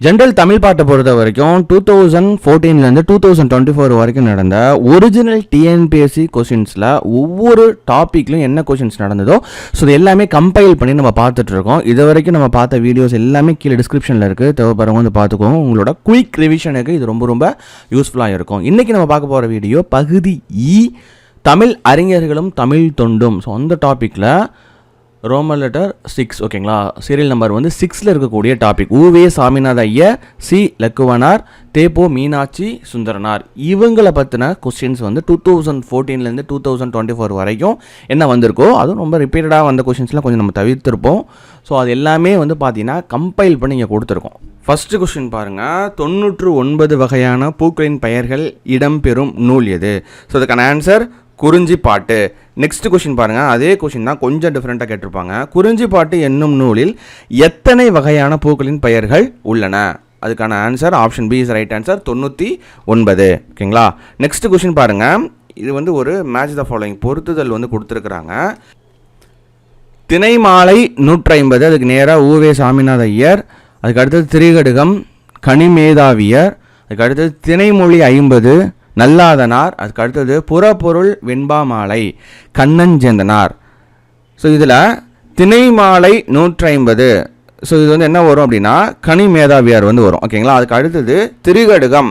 General Tamil பாட்டை பொறுத்த வரைக்கும் டூ தௌசண்ட் ஃபோர்டீன்லேருந்து டூ தௌசண்ட் டுவெண்ட்டி ஃபோர் வரைக்கும் நடந்த ஒரிஜினல் டிஎன்பிஎஸ்சி கொஷின்ஸில் ஒவ்வொரு டாப்பிக்லையும் என்ன கொஷின்ஸ் நடந்ததோ ஸோ இது எல்லாமே கம்பைல் பண்ணி நம்ம பார்த்துட்ருக்கோம் இது வரைக்கும் நம்ம பார்த்த வீடியோஸ் எல்லாமே கீழே டிஸ்கிரிப்ஷனில் இருக்குது தேவைப்படுறவங்க வந்து பார்த்துக்கோங்க. உங்களோட குயிக் ரிவிஷனுக்கு இது ரொம்ப ரொம்ப யூஸ்ஃபுல்லாக இருக்கும். இன்றைக்கி நம்ம பார்க்க போகிற வீடியோ பகுதி இ தமிழ் அறிஞர்களும் தமிழ் தொண்டும். ஸோ அந்த டாப்பிக்கில் ரோமன் லெட்டர் சிக்ஸ் ஓகேங்களா சீரியல் நம்பர் வந்து சிக்ஸில் இருக்கக்கூடிய டாபிக் ஊவே சாமிநாத ஐயர் சி லக்குவனார் தேப்போ மீனாட்சி சுந்தரனார். இவங்களை பற்றின கொஸ்டின்ஸ் வந்து டூ தௌசண்ட் ஃபோர்டீன்லேருந்து டூ தௌசண்ட் டுவெண்ட்டி ஃபோர் வரைக்கும் என்ன வந்திருக்கோ அதுவும் ரொம்ப ரிப்பீட்டடாக வந்த கொஸ்டின்ஸ்லாம் கொஞ்சம் நம்ம தவிர்த்திருப்போம். ஸோ அது எல்லாமே வந்து பார்த்தீங்கன்னா கம்பைல் பண்ணி இங்கே கொடுத்துருக்கோம். ஃபஸ்ட்டு கொஸ்டின் பாருங்கள் தொண்ணூற்று ஒன்பது வகையான பூக்களின் பெயர்கள் இடம்பெறும் நூல் எது? ஸோ அதுக்கான ஆன்சர் குறிஞ்சி பாட்டு. நெக்ஸ்ட் கொஷின் பாருங்கள் அதே கொஷின் தான் கொஞ்சம் டிஃப்ரெண்ட்டாக கேட்டிருப்பாங்க. குறிஞ்சி பாட்டு என்னும் நூலில் எத்தனை வகையான பூக்களின் பெயர்கள் உள்ளன? அதுக்கான answer option B is right answer தொண்ணூற்றி ஒன்பது. ஓகேங்களா? நெக்ஸ்ட் கொஷின் பாருங்கள் இது வந்து ஒரு மேட்ச் த ஃபாலோயிங் பொருத்துதல் வந்து கொடுத்துருக்குறாங்க. தினை மாலை நூற்றி ஐம்பது அதுக்கு நேராக ஊவே சாமிநாத ஐயர். அதுக்கு அடுத்தது திரிகடுகம் கனிமேதாவியர். அதுக்கு அடுத்தது திணைமொழி ஐம்பது. நல்லாதனார். அதுக்கு அடுத்தது புறப்பொருள் வெண்பா மாலை கண்ணஞ்சேந்தனார். ஸோ இதில் திணை மாலை நூற்றி ஐம்பது ஸோ இது வந்து என்ன வரும் அப்படின்னா கனி மேதாவியார் வந்து வரும். ஓகேங்களா அதுக்கு அடுத்தது திருகடுகம்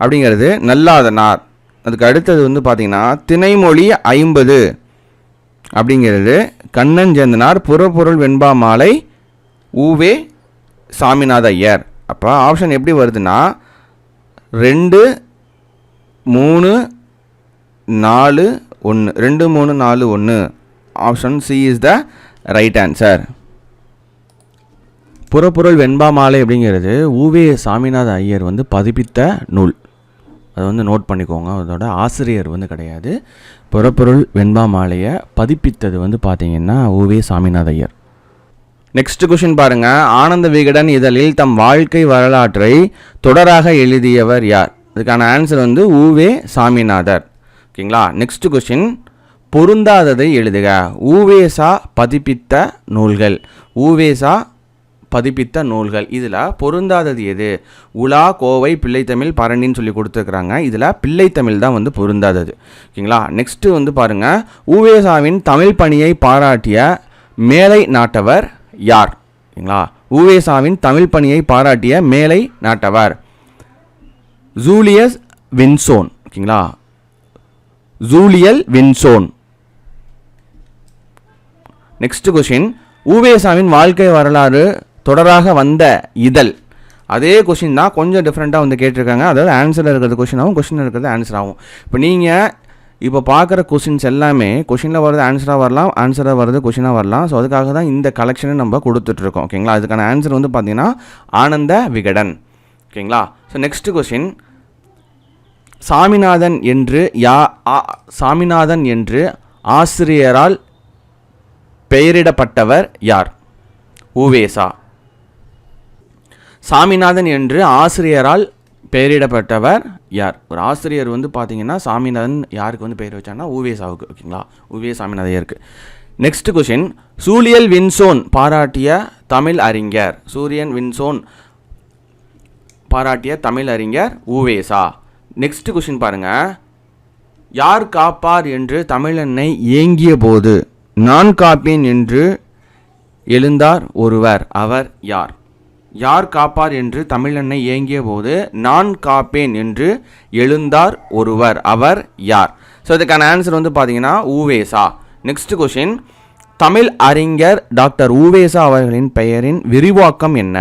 அப்படிங்கிறது நல்லாதனார். அதுக்கு அடுத்தது வந்து பார்த்திங்கன்னா திணைமொழி ஐம்பது அப்படிங்கிறது கண்ணஞ்சேந்தனார் புறப்பொருள் வெண்பா மாலை ஊவே சாமிநாத ஐயர். அப்போ ஆப்ஷன் எப்படி வருதுன்னா ரெண்டு மூணு நாலு ஒன்று ரெண்டு மூணு நாலு ஒன்று option C is the right answer புறப்பொருள் வெண்பா மாலை அப்படிங்கிறது ஊவே சாமிநாத ஐயர் வந்து பதிப்பித்த நூல். அதை வந்து நோட் பண்ணிக்கோங்க. அதோட ஆசிரியர் வந்து கிடையாது. புறப்பொருள் வெண்பா மாலையை பதிப்பித்தது வந்து பார்த்தீங்கன்னா ஊவே சாமிநாத ஐயர். நெக்ஸ்ட் கொஷின் பாருங்கள் ஆனந்த விகடன் இதழில் தம் வாழ்க்கை வரலாற்றை தொடராக எழுதியவர் யார்? அதுக்கான ஆன்சர் வந்து ஊவே சாமிநாதர். ஓகேங்களா? நெக்ஸ்ட் கொஷின் பொருந்தாததை எழுதுக. ஊவேசா பதிப்பித்த நூல்கள். ஊவேசா பதிப்பித்த நூல்கள். இதில் பொருந்தாதது எது? உலா கோவை பிள்ளைத்தமிழ் பரணின்னு சொல்லி கொடுத்துருக்குறாங்க. இதில் பிள்ளைத்தமிழ் தான் வந்து பொருந்தாதது. ஓகேங்களா? நெக்ஸ்ட்டு வந்து பாருங்கள் ஊவேசாவின் தமிழ் பணியை பாராட்டிய மேலை நாட்டவர் யார்? ஓகேங்களா? ஊவேசாவின் தமிழ் பணியை பாராட்டிய மேலை நாட்டவர். ஜூலியஸ் வின்சோன் ஓகேங்களா? ஜூலியல் வின்சோன். நெக்ஸ்ட் கொஷின் ஊவேசாவின் வாழ்க்கை வரலாறு தொடராக வந்த இதழ். அதே கொஷின் தான் கொஞ்சம் டிஃப்ரெண்ட்டாக வந்து கேட்டிருக்காங்க. அதாவது ஆன்சரில் இருக்கிறது கொஷின் ஆகும் கொஷின் இருக்கிறது ஆன்சர் ஆகும் இப்போ நீங்கள் இப்போ பார்க்குற கொஷின்ஸ் எல்லாமே கொஷினில் வர்றது ஆன்சராக வரலாம் ஆன்சராக வர்றது கொஷினாக வரலாம். ஸோ அதுக்காக தான் இந்த கலெக்ஷனை நம்ம கொடுத்துட்ருக்கோம் ஓகேங்களா? அதுக்கான ஆன்சர் வந்து பார்த்தீங்கன்னா ஆனந்த விகடன் ஓகேங்களா? ஸோ நெக்ஸ்ட் கொஷின் சாமிநாதன் என்று யா ஆ- சாமிநாதன் என்று ஆசிரியரால் பெயரிடப்பட்டவர் யார்? உவேசா. சாமிநாதன் என்று ஆசிரியரால் பெயரிடப்பட்டவர் யார்? ஒரு ஆசிரியர் வந்து பார்த்தீங்கன்னா சாமிநாதன் யாருக்கு வந்து பெயர் வச்சாங்கன்னா உவேசாவுக்கு ஓகேங்களா? உவே சாமிநாதையருக்கு. நெக்ஸ்ட் கொஷின் சூழியல் வின்சோன் பாராட்டிய தமிழ் அறிஞர். சூரியன் வின்சோன் பாராட்டிய தமிழ் அறிஞர் உவேசா. நெக்ஸ்ட் கொஷின் பாருங்க. யார் காப்பார் என்று தமிழனை ஏங்கிய போது நான் காப்பேன் என்று எழுந்தார் ஒருவர். அவர் யார்? யார் காப்பார் என்று தமிழனை ஏங்கிய போது நான் காப்பேன் என்று எழுந்தார் ஒருவர். அவர் யார்? ஸோ இதுக்கான ஆன்சர் வந்து பார்த்தீங்கன்னா ஊவேசா நெக்ஸ்ட் கொஷின் தமிழ் அறிஞர் டாக்டர் ஊவேசா அவர்களின் பெயரின் விரிவாக்கம் என்ன?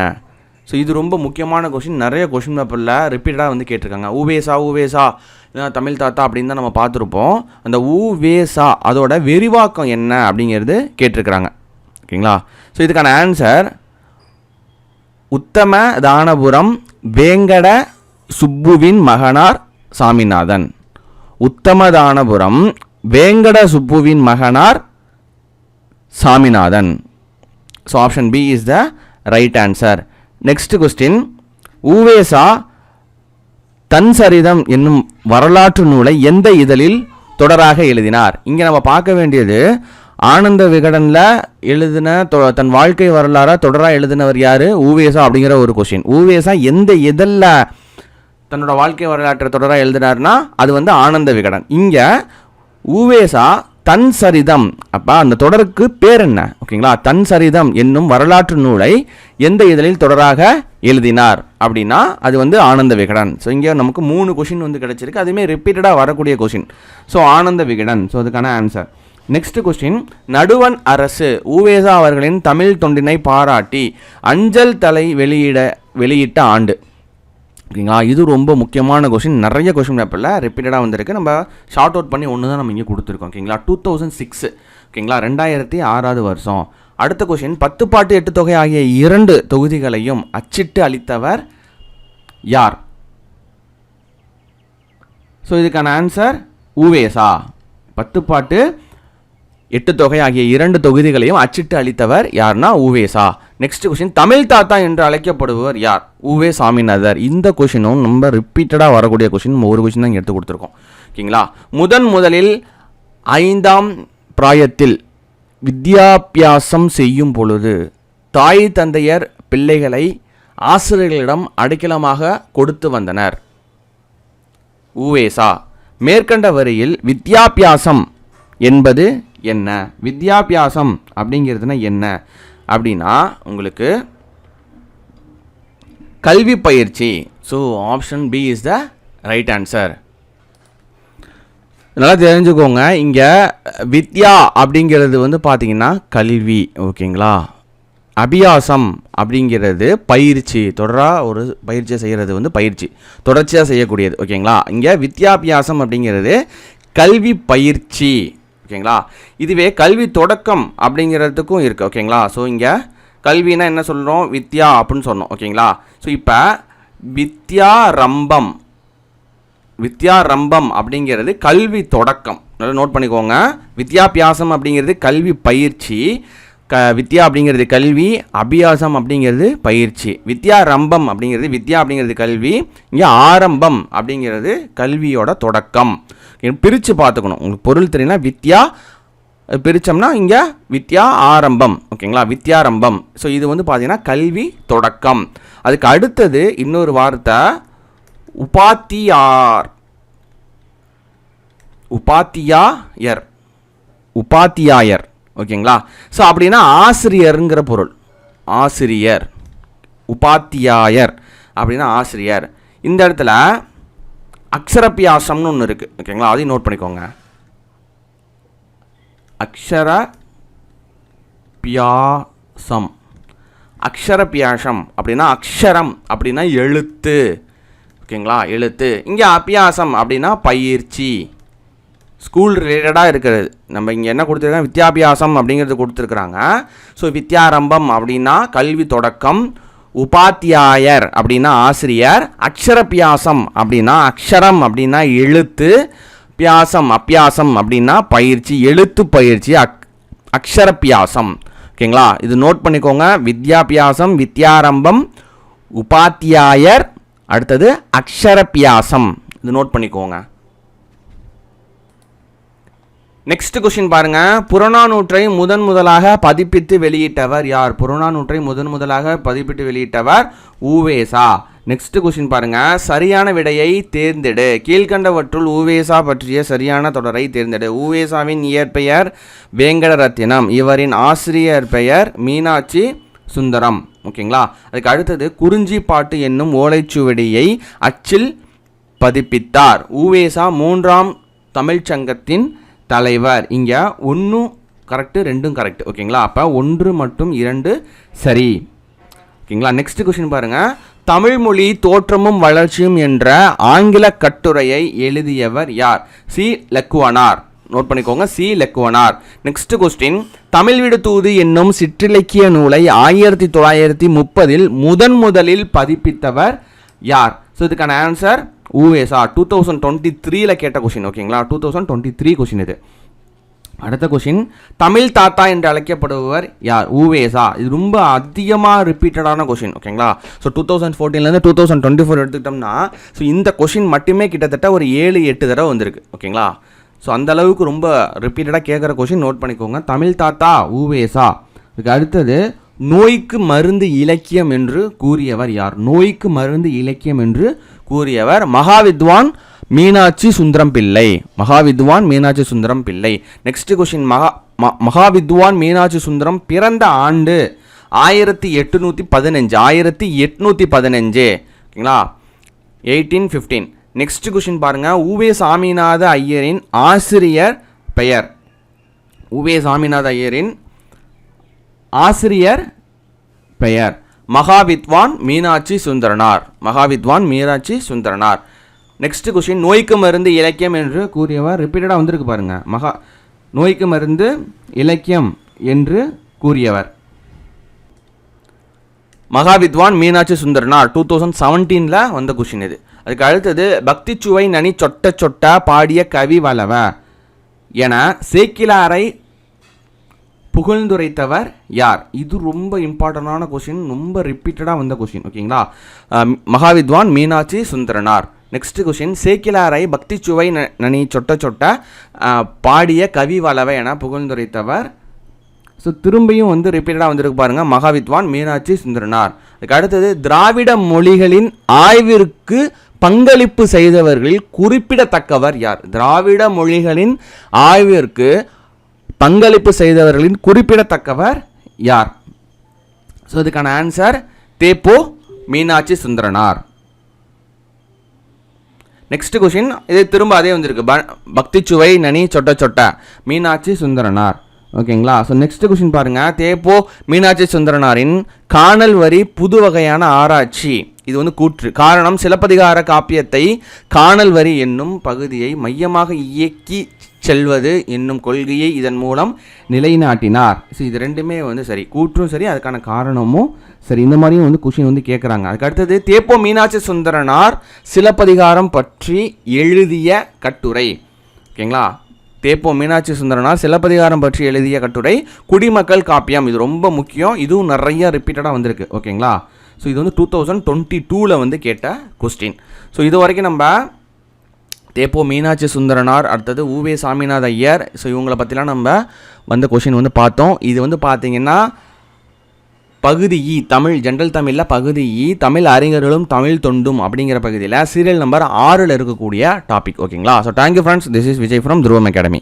ஸோ இது ரொம்ப முக்கியமான கொஷின் நிறைய கொஷின் பேப்பரில் ரிப்பீட்டடாக வந்து கேட்டிருக்காங்க. ஊவேசா ஊவேசா இல்லைன்னா தமிழ் தாத்தா அப்படின்னு தான் நம்ம பார்த்துருப்போம். அந்த ஊவேசா அதோட விரிவாக்கம் என்ன அப்படிங்கிறது கேட்டிருக்கிறாங்க. ஓகேங்களா? ஸோ இதுக்கான ஆன்சர் உத்தம தானபுரம் வேங்கட சுப்புவின் மகனார் சாமிநாதன். உத்தமதானபுரம் வேங்கட சுப்புவின் மகனார் Saminathan. So option B is the right answer next question U Ve Sa தன் சரிதம் என்னும் வரலாற்று நூலை எந்த இதழில் தொடராக எழுதினார்? இங்கே நம்ம பார்க்க வேண்டியது ஆனந்த விகடனில் எழுதின தன் வாழ்க்கை வரலாறாக தொடராக எழுதினவர் யார்? ஊவேசா அப்படிங்கிற ஒரு கொஷின் ஊவேசா எந்த இதழில் தன்னோட வாழ்க்கை வரலாற்றை தொடராக எழுதினார்னா அது வந்து ஆனந்த விகடன். இங்கே ஊவேசா தன் சரிதம் அப்போ அந்த தொடருக்கு பேர் என்ன ஓகேங்களா? தன் சரிதம் என்னும் வரலாற்று நூலை எந்த இதழில் தொடராக எழுதினார்? அப்படின்னா அது வந்து ஆனந்த விகடன் ஸோ இங்கே நமக்கு மூணு கொஷின் வந்து கிடச்சிருக்கு. அதுவுமே ரிப்பீட்டடாக வரக்கூடிய question so Ananda Vikatan so அதுக்கான ஆன்சர் நெக்ஸ்ட் கொஸ்டின் நடுவன் அரசு ஊவேசா அவர்களின் தமிழ் தொண்டினை பாராட்டி அஞ்சல் தலை வெளியிட வெளியிட்ட ஆண்டு. ஓகேங்களா? இது ரொம்ப முக்கியமான கொஷின் நிறைய கொஷின் பேப்பரில் ரிப்பீட்டடாக வந்திருக்கு. நம்ம ஷார்ட் அவுட் பண்ணி ஒன்று தான் நம்ம இங்கே கொடுத்துருக்கோம் ஓகேங்களா? டூ தௌசண்ட் சிக்ஸ் ஓகேங்களா? ரெண்டாயிரத்தி ஆறாவது வருஷம். அடுத்த கொஷின் பத்து பாட்டு எட்டு தொகை ஆகிய இரண்டு தொகுதிகளையும் அச்சிட்டு அளித்தவர் யார்? ஸோ இதுக்கான ஆன்சர் ஊவேசா பத்து பாட்டு எட்டு தொகை ஆகிய இரண்டு தொகுதிகளையும் அச்சிட்டு அளித்தவர் யார்னா உவேசா நெக்ஸ்ட் கொஷின் தமிழ் தாத்தா என்று அழைக்கப்படுபவர் யார்? உவே சாமிநாதர். இந்த கொஷினும் நம்ம ரிப்பீட்டடாக வரக்கூடிய கொஷின் ஒரு கொஷின் தான் எடுத்து கொடுத்துருக்கோம். ஓகேங்களா? முதன் முதலில் ஐந்தாம் பிராயத்தில் வித்யாபியாசம் செய்யும் பொழுது தாய் தந்தையர் பிள்ளைகளை ஆசிரியர்களிடம் அடைக்கலமாக கொடுத்து வந்தனர். உவேசா மேற்கண்ட வரியில் வித்யாபியாசம் என்பது என்ன? வித்யாபியாசம் அப்படிங்கிறதுனா என்ன? அப்படின்னா உங்களுக்கு கல்வி பயிற்சி. So option B is the right answer நல்லா தெரிஞ்சுக்கோங்க. இங்கே வித்யா அப்படிங்கிறது வந்து பார்த்தீங்கன்னா கல்வி. ஓகேங்களா? அபியாசம் அப்படிங்கிறது பயிற்சி. தொடராக ஒரு பயிற்சியை செய்கிறது வந்து பயிற்சி. தொடர்ச்சியாக செய்யக்கூடியது. ஓகேங்களா? இங்கே வித்யாபியாசம் அப்படிங்கிறது கல்வி பயிற்சி. ஓகேங்களா? இதுவே கல்வி தொடக்கம் அப்படிங்கிறதுக்கும் இருக்குது ஓகேங்களா? ஸோ இங்கே கல்வினா என்ன சொல்கிறோம் வித்யா அப்படின்னு சொன்னோம் ஓகேங்களா? ஸோ இப்போ வித்யா ரம்பம். வித்யாரம்பம் அப்படிங்கிறது கல்வி தொடக்கம். நல்லா நோட் பண்ணிக்கோங்க. வித்யாபியாசம் அப்படிங்கிறது கல்வி பயிற்சி. க வித்யா அப்படிங்கிறது கல்வி அபியாசம் அப்படிங்கிறது பயிற்சி. வித்யா ரம்பம் அப்படிங்கிறது வித்யா அப்படிங்கிறது கல்வி இங்கே ஆரம்பம் அப்படிங்கிறது கல்வியோட தொடக்கம். பிரித்து பார்த்துக்கணும். உங்களுக்கு பொருள் தெரியும்னா வித்யா பிரித்தோம்னா இங்கே வித்யா ஆரம்பம். ஓகேங்களா? வித்யாரம்பம். ஸோ இது வந்து பார்த்தீங்கன்னா கல்வி தொடக்கம். அதுக்கு அடுத்தது இன்னொரு வார்த்தை உபாத்தியார். உபாத்தியாயர். உபாத்தியாயர். ஓகேங்களா? ஸோ அப்படின்னா ஆசிரியருங்கிற பொருள். ஆசிரியர். உபாத்தியாயர். அப்படின்னா ஆசிரியர். இந்த இடத்துல அக்ஷரப்பியாசம்னு ஒன்று இருக்குது ஓகேங்களா? அதையும் நோட் பண்ணிக்கோங்க. அக்ஷர பியாசம் அக்ஷரபியாசம் அப்படின்னா அக்ஷரம் அப்படின்னா எழுத்து. ஓகேங்களா? எழுத்து. இங்கே அபியாசம் அப்படின்னா பயிற்சி. ஸ்கூல் ரிலேட்டடாக இருக்கிறது. நம்ம இங்கே என்ன கொடுத்துருக்காங்க? வித்யாபியாசம் அப்படிங்கிறது கொடுத்துருக்குறாங்க. ஸோ வித்யாரம்பம் அப்படின்னா கல்வி தொடக்கம். உபாத்தியாயர் அப்படின்னா ஆசிரியர் அக்ஷரப்பியாசம் அப்படின்னா அக்ஷரம் அப்படின்னா எழுத்து பியாசம் அப்பியாசம் அப்படின்னா பயிற்சி எழுத்து பயிற்சி அக் அக்ஷரப்பியாசம் ஓகேங்களா? இது நோட் பண்ணிக்கோங்க. வித்யாபியாசம் வித்யாரம்பம் உபாத்தியாயர் அடுத்தது அக்ஷரப்பியாசம் இது நோட் பண்ணிக்கோங்க. நெக்ஸ்ட் கொஸ்டின் பாருங்க. புறநானூற்றை முதன் முதலாக பதிப்பித்து வெளியிட்டவர் யார்? புறநானூற்றை முதன் முதலாக பதிப்பிட்டு வெளியிட்டவர் ஊவேசா. நெக்ஸ்ட் கொஸ்டின் பாருங்க. சரியான விடையை தேர்ந்தெடு. கீழ்கண்டவற்றுள் ஊவேசா பற்றிய சரியான தொடரை தேர்ந்தெடு. ஊவேசாவின் இயற்பெயர் வேங்கடரத்தினம். இவரின் ஆசிரியர் பெயர் மீனாட்சி சுந்தரம். ஓகேங்களா? அதுக்கு அடுத்தது குறிஞ்சி பாட்டு என்னும் ஓலைச்சுவடியை அச்சில் பதிப்பித்தார். ஊவேசா மூன்றாம் தமிழ்ச்சங்கத்தின் தலைவர். இங்கே ஒன்றும் கரெக்டு ரெண்டும் கரெக்ட் ஓகேங்களா? அப்போ ஒன்று மற்றும் இரண்டு சரி. ஓகேங்களா? நெக்ஸ்ட் கொஸ்டின் பாருங்கள் தமிழ்மொழி தோற்றமும் வளர்ச்சியும் என்ற ஆங்கில கட்டுரையை எழுதியவர் யார்? சி. லக்குவனார். நோட் பண்ணிக்கோங்க. C. Lakkuvanar. Next question Tamil Vidu Thoothu என்னும் சிற்றிலக்கிய நூலை ஆயிரத்தி தொள்ளாயிரத்தி முப்பதில் முதன் முதலில் பதிப்பித்தவர் யார்? ஸோ இதுக்கான answer U Ve Sa two thousand twenty த்ரீல கேட்ட கொஷின் ஓகேங்களா two thousand twenty three question இது. அடுத்த கொஷின் தமிழ் தாத்தா என்று அழைக்கப்படுபவர் யார்? ஊவேசா இது ரொம்ப அதிகமாக ரிப்பீட்டடான கொஷின் ஓகேங்களா ஸோ டூ தௌசண்ட் ஃபோர்டீன்லேருந்து டூ தௌசண்ட் டுவெண்ட்டி ஃபோர் எடுத்துக்கிட்டோம்னா ஸோ இந்த கொஷின் மட்டுமே கிட்டத்தட்ட ஒரு ஏழு எட்டு தடவை வந்திருக்கு ஓகேங்களா ஸோ அந்த அளவுக்கு ரொம்ப ரிப்பீட்டடாக கேட்குற கொஷின் நோட் பண்ணிக்கோங்க. தமிழ் தாத்தா ஊவேசா இதுக்கு அடுத்தது நோய்க்கு மருந்து இலக்கியம் என்று கூறியவர் யார்? நோய்க்கு மருந்து இலக்கியம் என்று கூறியவர் மகாவித்வான் மீனாட்சி சுந்தரம் பிள்ளை. மகாவித்வான் மீனாட்சி சுந்தரம் பிள்ளை. நெக்ஸ்ட் கொஷின் மகா ம- மகாவித்வான் மீனாட்சி சுந்தரம் பிறந்த ஆண்டு ஆயிரத்தி எட்டுநூற்றி பதினஞ்சு ஆயிரத்தி எட்நூற்றி பதினஞ்சு. ஓகேங்களா? Eighteen fifteen. நெக்ஸ்ட் கொஷின் பாருங்கள் உவே சாமிநாத ஐயரின் ஆசிரியர் பெயர்? உவே சாமிநாத ஐயரின் ஆசிரியர் பெயர். மகாவித்வான் மீனாட்சி சுந்தரனார். மகாவித்வான் மீனாட்சி சுந்தரனார். நெக்ஸ்ட் கொஷின் நோய்க்கு மருந்து இலக்கியம் என்று கூறியவர் ரிப்பீட்டடாக வந்திருக்கு பாருங்க. மகா நோய்க்கு மருந்து இலக்கியம் என்று கூறியவர். மகாவித்வான் மீனாட்சி சுந்தரனார் டூ தௌசண்ட் செவன்டீனில் வந்த கொஷின் இது. அதுக்கு அடுத்தது பக்தி சுவை நனி சொட்ட சொட்ட பாடிய கவி வளவ என சேக்கிலாரை புகழ்ந்துரைத்தவர் யார்? இது ரொம்ப இம்பார்ட்டண்டான கொஷின் ரொம்ப ரிப்பீட்டடாக வந்த கொஷின் ஓகேங்களா மகாவித்வான் மீனாட்சி சுந்தரனார். நெக்ஸ்ட் கொஷின் சேக்கிலாரை பக்தி சுவை நனி சொட்ட சொட்ட பாடிய கவி வளவை என புகழ்ந்துரைத்தவர். ஸோ திரும்பியும் வந்து ரிப்பீட்டடாக வந்திருக்கு பாருங்க மகாவித்வான் மீனாட்சி சுந்தரனார். அதுக்கு அடுத்தது திராவிட மொழிகளின் ஆய்விற்கு பங்களிப்பு செய்தவர்களில் குறிப்பிடத்தக்கவர் யார்? திராவிட மொழிகளின் ஆய்விற்கு பங்களிப்பு செய்தவர்களின் குறிப்பிடத்தக்கவர் யார்? ஸோ இதுக்கான ஆன்சர் தேப்போ மீனாட்சி சுந்தரனார். நெக்ஸ்ட் கொஷின் இது திரும்ப அதே வந்திருக்கு. ப- பக்தி சுவை நனி சொட்ட சொட்ட மீனாட்சி சுந்தரனார். ஓகேங்களா? ஸோ நெக்ஸ்ட் கொஷின் பாருங்கள் தேப்போ மீனாட்சி சுந்தரனாரின் காணல் வரி புது வகையான ஆராய்ச்சி. இது வந்து கூற்று. காரணம் சிலப்பதிகார காப்பியத்தை காணல் வரி என்னும் பகுதியை மையமாக இயக்கி செல்வது என்னும் கொள்கையை இதன் மூலம் நிலைநாட்டினார். ஸோ இது ரெண்டுமே வந்து சரி. கூற்றும் சரி அதுக்கான காரணமும் சரி. இந்த மாதிரியும் வந்து கொஷின் வந்து கேட்குறாங்க அதுக்கு அடுத்தது தேப்போ மீனாட்சி சுந்தரனார் சிலப்பதிகாரம் பற்றி எழுதிய கட்டுரை. ஓகேங்களா? தேப்போ மீனாட்சி சுந்தரனார் சிலப்பதிகாரம் பற்றி எழுதிய கட்டுரை குடிமக்கள் காப்பியம். இது ரொம்ப முக்கியம். இதுவும் நிறைய ரிப்பீட்டடாக வந்திருக்கு. ஓகேங்களா? ஸோ இது வந்து டூ தௌசண்ட் டுவெண்ட்டி டூவில் வந்து கேட்ட கொஸ்டின் ஸோ இது வரைக்கும் நம்ம தேப்போ மீனாட்சி சுந்தரனார் அடுத்தது ஊவே சாமிநாத ஐயர். ஸோ இவங்களை பற்றிலாம் நம்ம வந்த கொஷின் வந்து பார்த்தோம். இது வந்து பார்த்தீங்கன்னா பகுதி இ தமிழ் ஜென்ரல் தமிழில் பகுதி இ தமிழ் அறிஞர்களும் தமிழ் தொண்டும் அப்படிங்கிற பகுதியில் சீரியல் நம்பர் ஆறில் இருக்கக்கூடிய டாபிக் ஓகேங்களா so thank you friends this is Vijay from Dhruvam academy